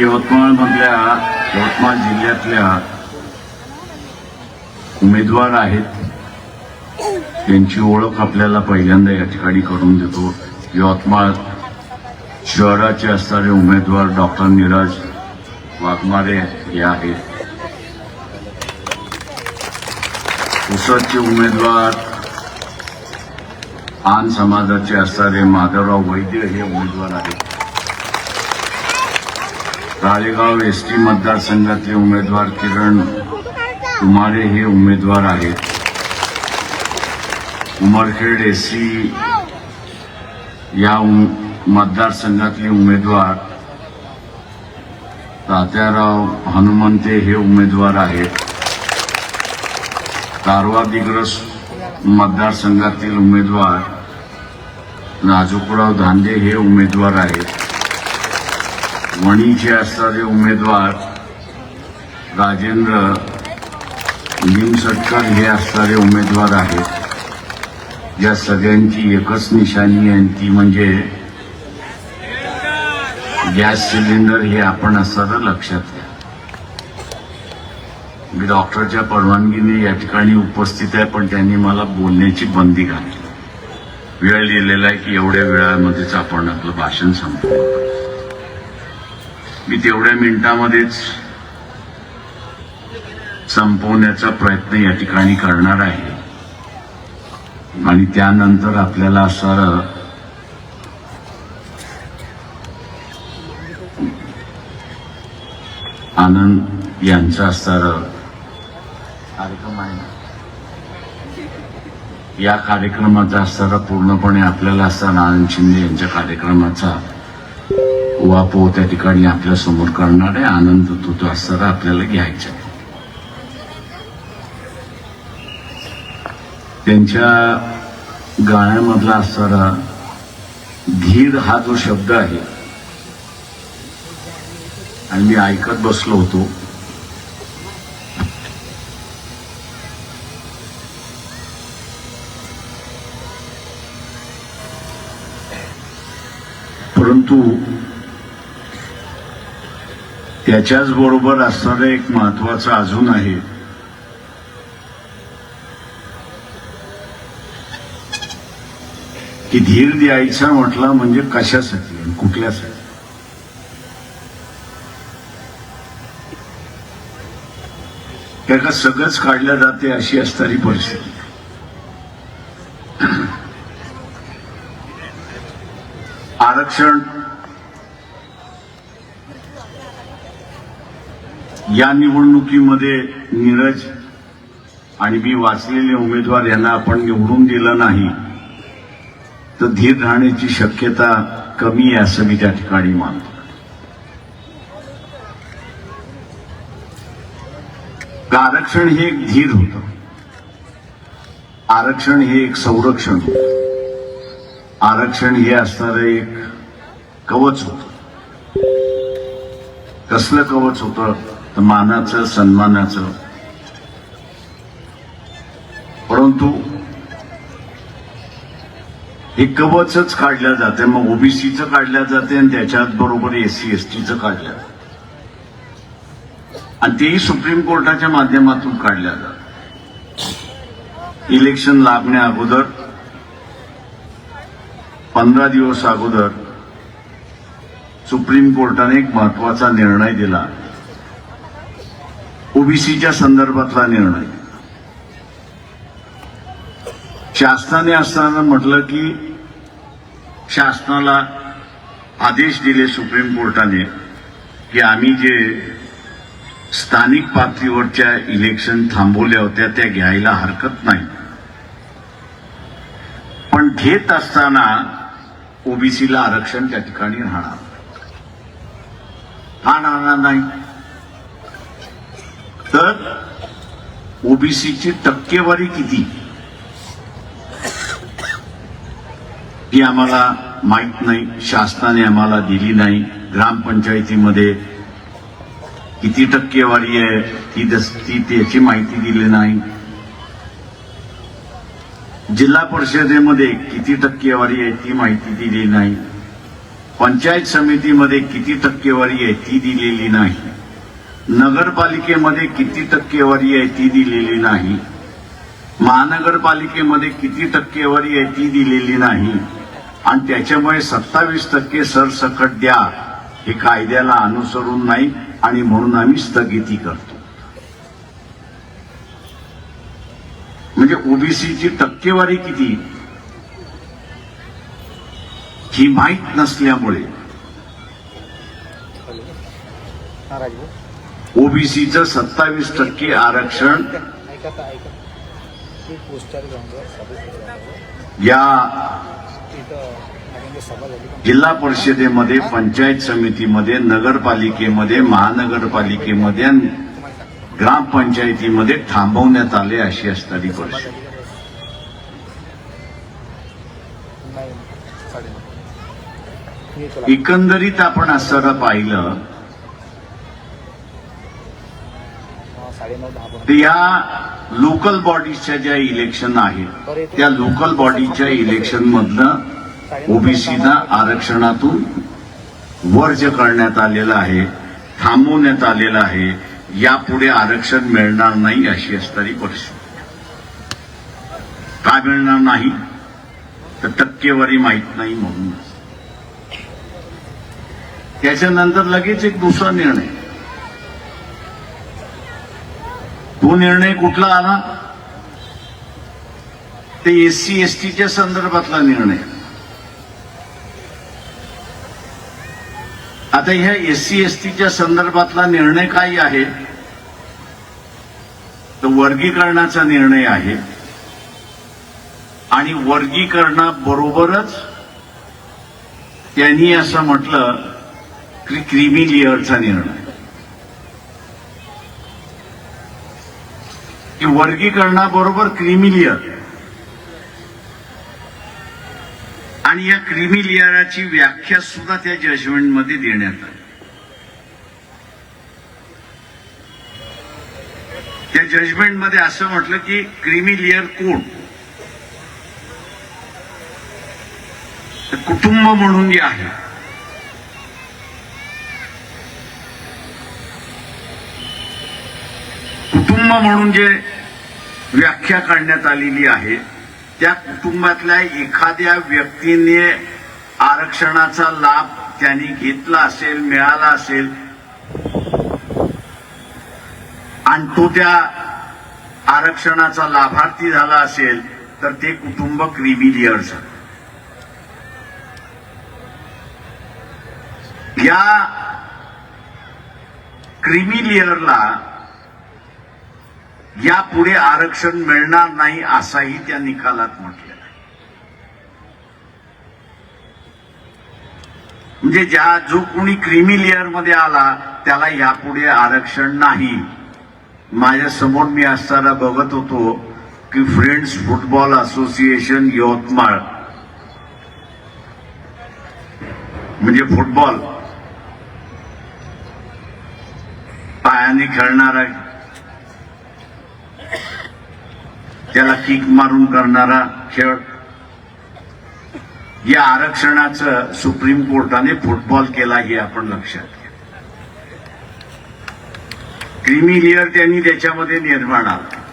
यवतमाळमधल्या यवतमाळ जिल्ह्यातल्या उमेदवार आहेत. त्यांची ओळख आपल्याला पहिल्यांदा या ठिकाणी करून देतो. यवतमाळ शहराचे असणारे उमेदवार डॉक्टर नीरज वाघमारे हे आहेत. पुसदचे उमेदवार आन समाजाचे असणारे माधवराव वैद्य हे उमेदवार आहेत. राळेगाव एस टी मतदारसंघातले उमेदवार किरण कुमारे हे उमेदवार आहेत. उमरखेड एस सी या उम- मतदारसंघातले उमेदवार तात्याराव हनुमंते हे उमेदवार आहेत. कारवा दिग्रस मतदारसंघातील उमेदवार नाजुकराव धांदे हे उमेदवार आहेत. वणीचे असणारे उमेदवार राजेंद्र निमसटकर हे असणारे उमेदवार आहेत. या सगळ्यांची एकच निशाणी आहे ती म्हणजे गॅस सिलेंडर हे आपण असताना लक्षात घ्या. मी डॉक्टरच्या परवानगीने या ठिकाणी उपस्थित आहे पण त्यांनी मला बोलण्याची बंदी घातली. वेळ लिहिलेला आहे की एवढ्या वेळामध्येच आपण आपलं भाषण संपवलं मी तेवढ्या मिनिटामध्येच संपवण्याचा प्रयत्न या ठिकाणी करणार आहे. आणि त्यानंतर आपल्याला असणारं आनंद यांचा असणारं कार्यक्रम आहे. या कार्यक्रमाचा असणारा पूर्णपणे आपल्याला असताना आनंद शिंदे यांच्या कार्यक्रमाचा वापो त्या ठिकाणी आपल्यासमोर करणार आहे आनंद तो तो असणारा आपल्याला घ्यायचा. आहे त्यांच्या गाण्यामधला असणारा धीर हा जो शब्द आहे आणि मी ऐकत बसलो होतो. परंतु त्याच्याच बरोबर असणारं एक महत्वाचं अजून आहे. की धीर द्यायचा म्हटला म्हणजे कशासाठी आणि कुठल्यासाठी? त्याला सगळंच काढल्या जाते अशी असणारी परिस्थिती. आरक्षण या निवडणुकीमध्ये नीरज आणि मी वाचलेले उमेदवार यांना आपण निवडून दिलं नाही तर धीर राहण्याची शक्यता कमी आहे असं मी त्या ठिकाणी मानतो. तर आरक्षण हे एक धीर होत. आरक्षण हे एक संरक्षण होत. आरक्षण हे असणार एक कवच होतं. कसलं कवच होतं? तर मानाचं सन्मानाचं. परंतु हे कवचच काढल्या जाते. मग ओबीसीचं काढल्या जाते आणि त्याच्यात बरोबर एससी एसटीचं काढल्या जाते. आणि तेही सुप्रीम कोर्टाच्या माध्यमातून काढल्या जातात. इलेक्शन लागण्या अगोदर पंधरा दिवस अगोदर सुप्रीम कोर्टाने एक महत्त्वाचा निर्णय दिला. ओबीसीच्या संदर्भातला निर्णय. शासनाने असताना म्हटलं की शासनाला आदेश दिले सुप्रीम कोर्टाने की आम्ही जे स्थानिक पातळीवरच्या इलेक्शन थांबवल्या होत्या त्या घ्यायला हरकत नाही. पण घेत असताना ओबीसीला आरक्षण त्या ठिकाणी राहणार. हा राहणार नाही. तर ओबीसीची टक्केवारी किती? ही आम्हाला माहीत नाही शासनाने आम्हाला दिली नाही ग्रामपंचायतीमध्ये किती टक्केवारी आहे? ती ती त्याची माहिती दिली नाही. जिल्हा परिषदेमध्ये किती टक्केवारी आहे ती माहिती दिली नाही. पंचायत समितीमध्ये किती टक्केवारी आहे ती दिलेली नाही. नगरपालिकेमध्ये किती टक्केवारी आहे ती दिलेली नाही. महानगरपालिकेमध्ये किती टक्केवारी आहे ती दिलेली नाही. आणि त्याच्यामुळे सत्तावीस टक्के सरसकट द्या हे कायद्याला अनुसरून नाही. आणि म्हणून आम्ही स्थगिती करतो. म्हणजे ओबीसीची टक्केवारी किती? ही माहीत नसल्यामुळे. ओबीसीचं सत्तावीस टक्के आरक्षण या जिल्हा परिषदेमध्ये पंचायत समितीमध्ये नगरपालिकेमध्ये महानगरपालिकेमध्ये ग्रामपंचायतीमध्ये थांबवण्यात आले अशी असणारी सभा परिस्थिती एकंदरीत आपण असं पाहिलं या लोकल बॉडीजच्या ज्या इलेक्शन आहेत त्या लोकल बॉडीच्या इलेक्शन मधनं ओबीसीना आरक्षणातून वर्ज करण्यात आलेलं आहे थांबवण्यात आलेलं आहे यापुढे आरक्षण मिळणार नाही अशी असणारी परिस्थिती. का मिळणार नाही? तर टक्केवारी माहीत नाही म्हणून. त्याच्यानंतर लगेच एक दुसरा निर्णय. तो निर्णय कुठला आला? ते एससी एसटीच्या संदर्भातला निर्णय आता ह्या एससी एसटीच्या संदर्भातला निर्णय काय आहे? तर वर्गीकरणाचा निर्णय आहे. आणि वर्गीकरणाबरोबरच त्यांनी असं म्हटलं की क्रिमी लेअरचा निर्णय. की वर्गीकरणाबरोबर क्रिमिलियर आणि या क्रिमिलियराची व्याख्या सुद्धा त्या जजमेंटमध्ये देण्यात आली. त्या जजमेंटमध्ये असं म्हटलं की क्रिमिलियर कोण? कुटुंब म्हणून जे आहे. कुटुंब म्हणून जे व्याख्या काढण्यात आलेली आहे त्या कुटुंबातल्या एखाद्या व्यक्तीने आरक्षणाचा लाभ त्यांनी घेतला असेल मिळाला असेल आणि तो त्या आरक्षणाचा लाभार्थी झाला असेल तर ते कुटुंब क्रिमिलियरचं या क्रिमिलियरला यापुढे आरक्षण मिळणार नाही असाही त्या निकालात म्हटलेला आहे. म्हणजे ज्या जो कोणी क्रिमी लेअरमध्ये आला त्याला यापुढे आरक्षण नाही. माझ्यासमोर मी असताना बघत होतो की फ्रेंड्स फुटबॉल असोसिएशन यवतमाळ. म्हणजे फुटबॉल. पायाने खेळणारा त्याला किक मारून करणारा खेळ. या आरक्षणाचं सुप्रीम कोर्टाने फुटबॉल केला हे आपण लक्षात घ्या. क्रिमी लेअर त्यांनी त्याच्यामध्ये निर्माण आला.